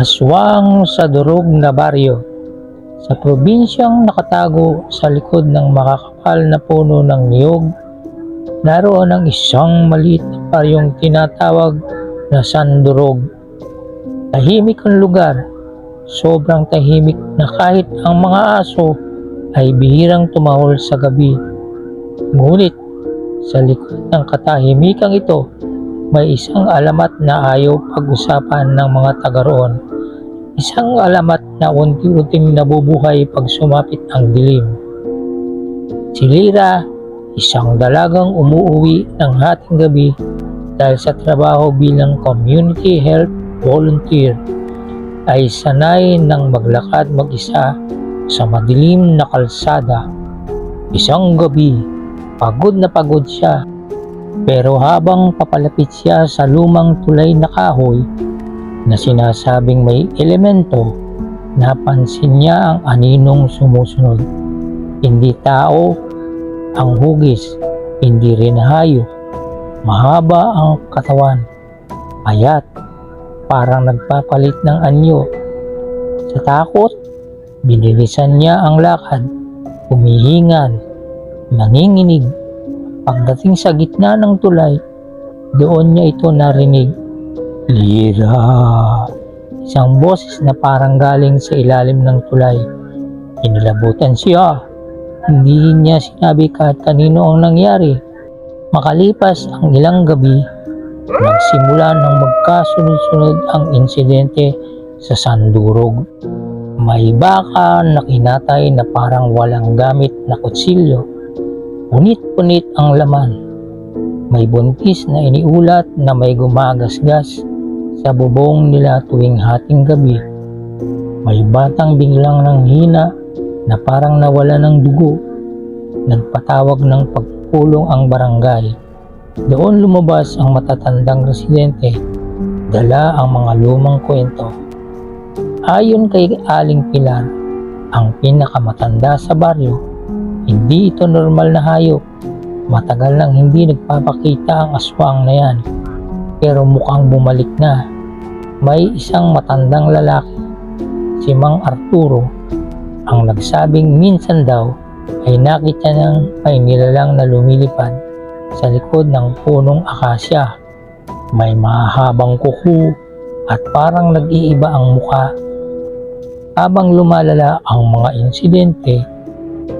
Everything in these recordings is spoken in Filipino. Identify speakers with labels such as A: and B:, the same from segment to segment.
A: Aswang sa durog na baryo. Sa probinsyang nakatago sa likod ng makakapal na puno ng niyog, naroon ang isang maliit na baryong tinatawag na Sandurog. Tahimik ang lugar, sobrang tahimik na kahit ang mga aso ay bihirang tumahol sa gabi. Ngunit sa likod ng katahimikan ito, may isang alamat na ayaw pag-usapan ng mga taga roon. Isang alamat na unti-unting nabubuhay pag sumapit ang dilim. Si Lira, isang dalagang umuuwi ng hating gabi dahil sa trabaho bilang community health volunteer, ay sanay ng maglakad mag-isa sa madilim na kalsada. Isang gabi, pagod na pagod siya pero habang papalapit siya sa lumang tulay na kahoy na sinasabing may elemento, napansin niya ang aninong sumusunod. Hindi tao ang hugis, hindi rin hayop. Mahaba ang katawan, payat, parang nagpapalit ng anyo. Sa takot, binilisan niya ang lakad, humihingal, nanginginig Pagdating sa gitna ng tulay, doon niya ito narinig. Lira! Isang boses na parang galing sa ilalim ng tulay. Inilabutan siya. Hindi niya sinabi kahit kanino ang nangyari. Makalipas ang ilang gabi, nagsimula ng magkasunod-sunod ang insidente sa Sandurog. May baka na kinatay na parang walang gamit na kutsilyo Punit-punit ang laman. May buntis na iniulat na may gumagasgas sa bubong nila tuwing hating gabi. May batang biglang nang hina na parang nawala ng dugo. Nagpatawag ng pagpulong ang barangay. Doon lumabas ang matatandang residente. Dala ang mga lumang kwento. Ayon kay Aling Pilar, ang pinakamatanda sa baryo, hindi ito normal na hayop. Matagal nang hindi nagpapakita ang aswang na yan. Pero mukhang bumalik na. May isang matandang lalaki, si Mang Arturo, ang nagsabing minsan daw ay nakita niyang may nilalang na lumilipad sa likod ng punong akasya. May mahabang kuko at parang nag-iiba ang muka. Habang lumalala ang mga insidente,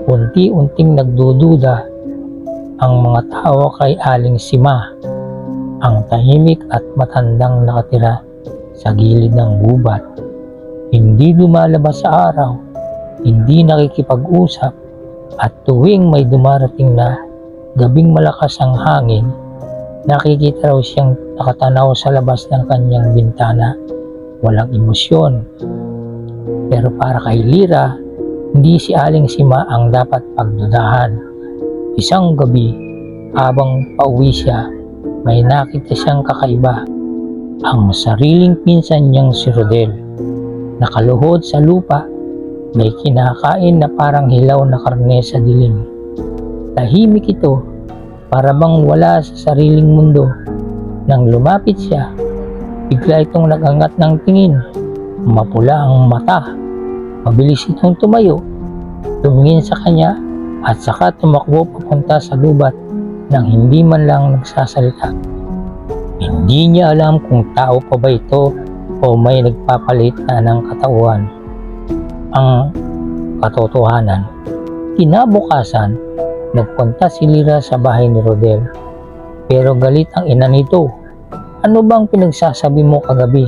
A: unti-unting nagdududa ang mga tao kay Aling Sima, ang tahimik at matandang nakatira sa gilid ng gubat. Hindi lumalabas sa araw, hindi nakikipag-usap, at tuwing may dumarating na gabing malakas ang hangin, nakikita raw siyang nakatanaw sa labas ng kanyang bintana. Walang emosyon. Pero para kay Lira, hindi si Aling Sima ang dapat pagdudahan. Isang gabi, habang pauwi siya, may nakita siyang kakaiba. Ang sariling pinsan niyang si Rodel. Nakaluhod sa lupa, may kinakain na parang hilaw na karne sa dilim. Tahimik ito, para bang wala sa sariling mundo. Nang lumapit siya, bigla itong nagangat ng tingin. Mapula ang mata. Mabilis itong tumayo, tumingin sa kanya at saka tumakbo papunta sa lubat nang hindi man lang nagsasalita. Hindi niya alam kung tao pa ba ito o may nagpapalit na ng katauhan. Ang katotohanan, kinabukasan, nagpunta si Lira sa bahay ni Rodel. Pero galit ang ina nito. Ano bang pinagsasabi mo kagabi?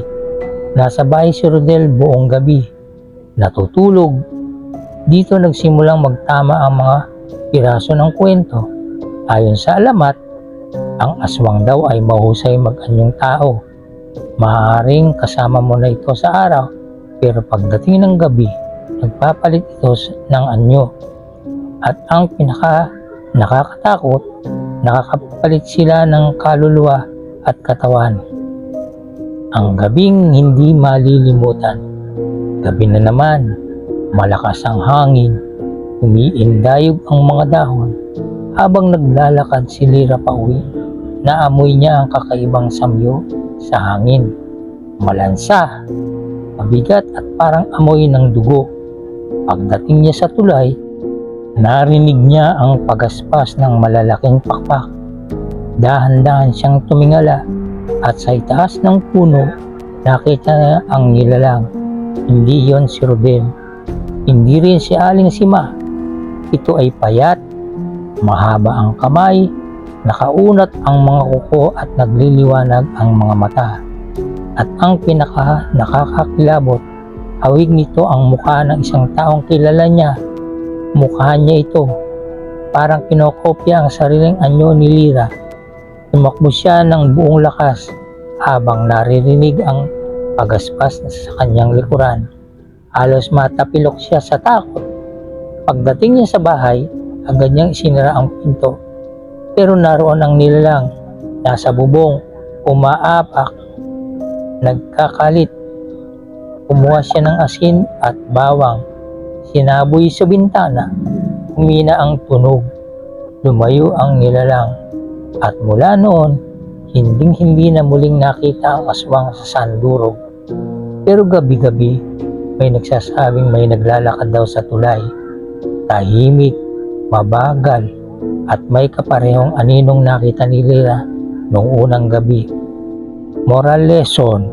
A: Nasa bahay si Rodel buong gabi. Natutulog. Dito nagsimulang magtama ang mga piraso ng kwento. Ayon sa alamat, ang aswang daw ay mahusay mag-anyong tao. Maaaring kasama mo na ito sa araw, pero pagdating ng gabi, nagpapalit ito ng anyo. At ang pinaka nakakatakot, nakakapalit sila ng kaluluwa at katawan. Ang gabing hindi malilimutan. Gabi na naman, malakas ang hangin, umiindayog ang mga dahon. Habang naglalakad si Lira pauwi, naamoy niya ang kakaibang samyo sa hangin. Malansa, mabigat at parang amoy ng dugo. Pagdating niya sa tulay, narinig niya ang pagaspas ng malalaking pakpak. Dahan-dahan siyang tumingala at sa itaas ng puno, nakita niya ang nilalang. Hindi yon si Rodel. Hindi rin si Aling Sima. Ito ay payat, mahaba ang kamay, nakaunat ang mga kuko at nagliliwanag ang mga mata. At ang pinaka nakakakilabot, hawig nito ang mukha ng isang taong kilala niya. Mukha niya ito. Parang kinokopya ang sariling anyo ni Lira. Tumakbo siya ng buong lakas habang naririnig ang pagaspas sa kanyang likuran. Halos matapilok siya sa takot. Pagdating niya sa bahay, agad niyang isinara ang pinto. Pero naroon ang nilalang, nasa bubong, umaapak, nagkakalit. Kumuha siya ng asin at bawang. Sinaboy sa bintana, humina ang tunog. Lumayo ang nilalang. At mula noon, hinding hindi na muling nakita ang aswang sa sandurog. Pero gabi-gabi, may nagsasabing may naglalakad daw sa tulay. Tahimik, mabagal, at may kaparehong aninong nakita ni Lira noong unang gabi. Moral lesson,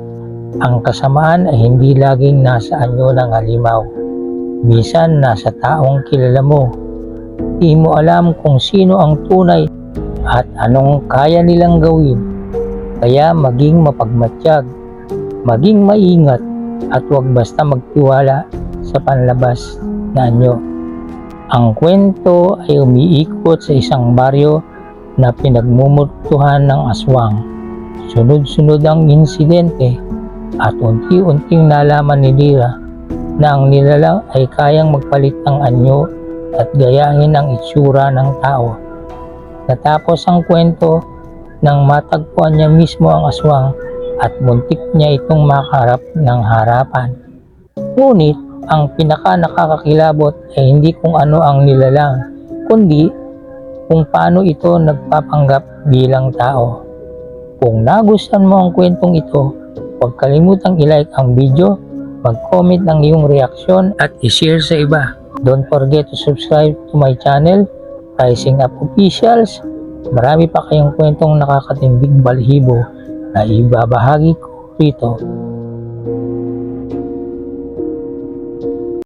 A: ang kasamaan ay hindi laging nasa anyo ng halimaw. Minsan nasa taong kilala mo. Di mo alam kung sino ang tunay at anong kaya nilang gawin. Kaya maging mapagmatsyag, maging maingat at huwag basta magtiwala sa panlabas na anyo. Ang kwento ay umiikot sa isang baryo na pinagmumultuhan ng aswang. Sunod-sunod ang insidente at unti-unting nalaman ni Lira na ang nilalang ay kayang magpalit ng anyo at gayahin ang itsura ng tao. Natapos ang kwento nang matagpuan niya mismo ang aswang at muntik niya itong makaharap ng harapan. Ngunit ang pinaka nakakakilabot ay hindi kung ano ang nilalang, kundi kung paano ito nagpapanggap bilang tao. Kung nagustuhan mo ang kwentong ito, huwag kalimutang ilike ang video, mag-comment ng iyong reaksyon at i-share sa iba. Don't forget to subscribe to my channel, Rising Up Officials. Marami pa kayong kwentong nakakatindig balhibo na ibabahagi ko rito